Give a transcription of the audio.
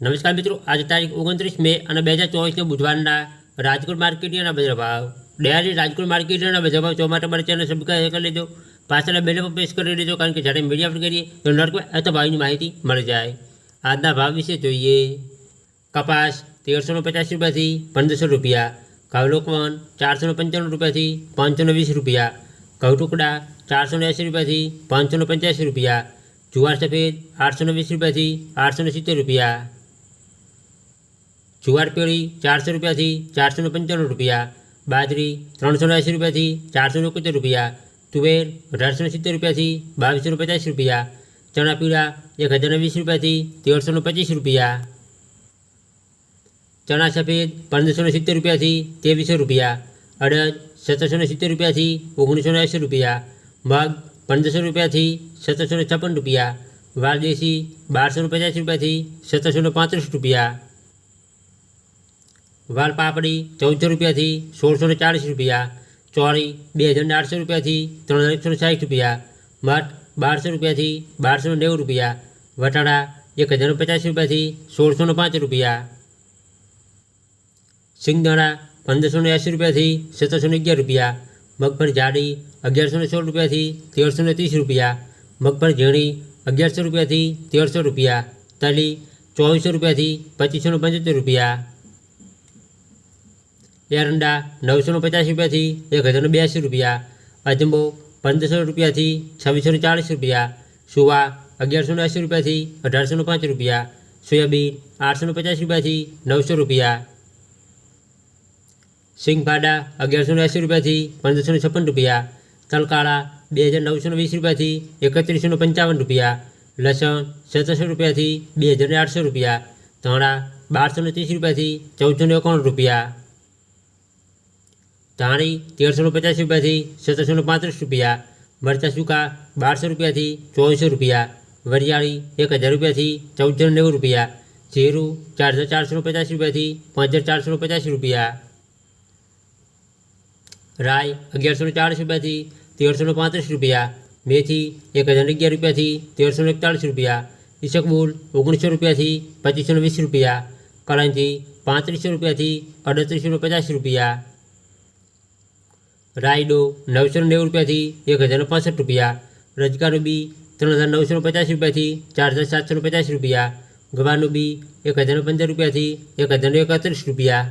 નમસ્કાર મિત્રો આજે તારીખ ઓગણત્રીસ મે અને બે હજાર ચોવીસના બુધવારના રાજકોટ માર્કેટના બજાર ભાવ ડેરી રાજકોટ માર્કેટના બજાર ભાવ જોવા માટે મારી ચેનલ સબસ્ક્રાઈબ કરી લેજો પાછળના બેલ પર પ્રેસ કરી લેજો કારણ કે જ્યારે મીડિયા પર કરીએ તો નર્ક અથવા ભાવની માહિતી મળી જાય આજના ભાવ વિશે જોઈએ કપાસ તેરસો પચાસ રૂપિયાથી પંદરસો રૂપિયા ઘઉં લોકવન ચારસો પંચાણું રૂપિયાથી પાંચસો વીસ રૂપિયા ઘઉં ટુકડા ચારસો એંસી રૂપિયાથી પાંચસો પંચ્યાસી રૂપિયા જુવાર સફેદ આઠસો વીસ રૂપિયાથી આઠસો સિત્તેર રૂપિયા જુવાર પેઢી ચારસો રૂપિયાથી ચારસો પંચાણું રૂપિયા બાજરી ત્રણસો એંસી રૂપિયાથી ચારસો એકોતેર રૂપિયા તુવેર અઢારસો સિત્તેર રૂપિયાથી બાવીસો પચાસ રૂપિયા ચણા પીળા એક હજાર વીસ રૂપિયાથી તેરસો પચીસ રૂપિયા ચણા સફેદ પંદરસો સિત્તેર રૂપિયાથી ત્રેવીસો રૂપિયા અડદ સત્તરસો સિત્તેર રૂપિયાથી ઓગણીસો એંસી રૂપિયા મગ પંદરસો રૂપિયાથી સત્તરસો છપ્પન રૂપિયા વાલ દેશી બારસો પચાસ રૂપિયાથી સત્તરસો પાંત્રીસ રૂપિયા વાલ પાપડી ચૌદસો રૂપિયાથી સોળસો ચાળીસ રૂપિયા ચોળી બે હજાર આઠસો રૂપિયાથી ત્રણ હજાર એકસો સાઠ રૂપિયા મઠ બારસો રૂપિયાથી બારસો નેવું રૂપિયા વટાણા એક હજાર પચાસ રૂપિયાથી સોળસો પાંચ રૂપિયા સિંગદાણા પંદરસો એંસી રૂપિયાથી સત્તરસો અગિયાર રૂપિયા મગફળી જાડી અગિયારસો સોળ રૂપિયાથી તેરસો ત્રીસ રૂપિયા મગફળી ઝીણી અગિયારસો રૂપિયાથી તેરસો રૂપિયા તલી ચોવીસો રૂપિયાથી પચીસો પંચોતેર રૂપિયા એરંડા નવસો પચાસ રૂપિયાથી એક હજારનો બ્યાસી રૂપિયા, અજંબો પંદરસો રૂપિયાથી છવ્વીસો ચાળીસ રૂપિયા, સુવા અગિયારસો એંસી રૂપિયાથી અઢારસો પાંચ રૂપિયા, સોયાબીન આઠસો પચાસ રૂપિયાથી નવસો રૂપિયા સિંગફાડા અગિયારસો એંસી રૂપિયાથી પંદરસો છપ્પન રૂપિયા, તલકાળા બે હજાર નવસો વીસ રૂપિયાથી એકત્રીસો પંચાવન રૂપિયા, લસણ સત્તરસો રૂપિયાથી બે હજાર આઠસો રૂપિયા, ધાણા બારસો ત્રીસ રૂપિયાથી ચૌદસો એકાણું રૂપિયા ધાણી તેરસો પચાસ રૂપિયાથી સત્તરસો પાંત્રીસ રૂપિયા મરચાં સૂકા બારસો રૂપિયાથી ચોવીસો રૂપિયા વરિયાળી એક હજાર રૂપિયાથી ચૌદસો નેવું રૂપિયા જીરું ચાર હજાર ચારસો પચાસ રૂપિયાથી પાંચ હજાર ચારસો પચાસ રૂપિયા રાય અગિયારસો ચાળીસ રૂપિયાથી તેરસો પાંત્રીસ રૂપિયા મેથી એક હજાર અગિયાર રૂપિયાથી તેરસો એકતાળીસ રૂપિયા ઈસકબુલ ઓગણીસો રૂપિયાથી પચીસો વીસ રૂપિયા કળંજી પાંત્રીસો રૂપિયાથી અડત્રીસો પચાસ રૂપિયા રાયડો નવસો નેવું રૂપિયાથી એક હજાર પાસઠ રૂપિયા રજકાનું બી ત્રણ હજાર નવસો પચાસ રૂપિયાથી ચાર હજાર સાતસો પચાસ રૂપિયા, ગવાનું બી એક હજાર પંદર રૂપિયાથી એક હજાર એકત્રીસ રૂપિયા.